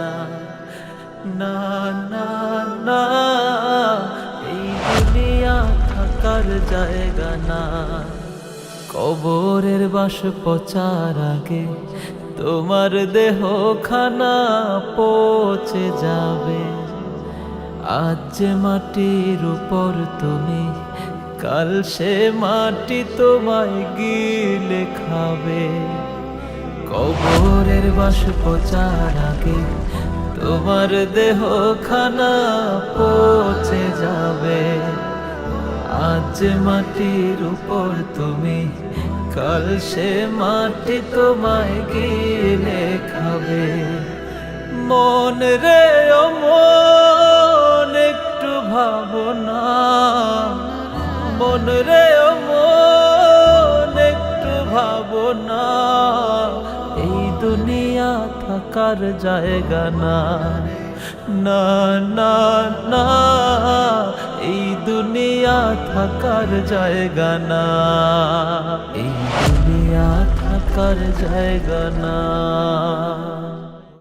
না। না না এই দুনিয়া থাকার জায়গা না। কবরের বাস পচার আগে তোমার দেহ খানা পচে যাবে। আজ যে মাটির উপর তুমি, কাল সে মাটি তোমায় গিলে খাবে। কবরের বাস পচার আগে তোমার দেহ খানা পচে যাবে। আজ মাটির উপর তুমি, কাল সে মাটি তোমায় গিলে খাবে। মন রে মন একটু ভাবনা। মন রে ভাবনা এই দুনিয়া থাকার জায়গা না। না না না। এই দুনিয়া থাকার জায়গা না। এই দুনিয়া থাকার জায়গা না।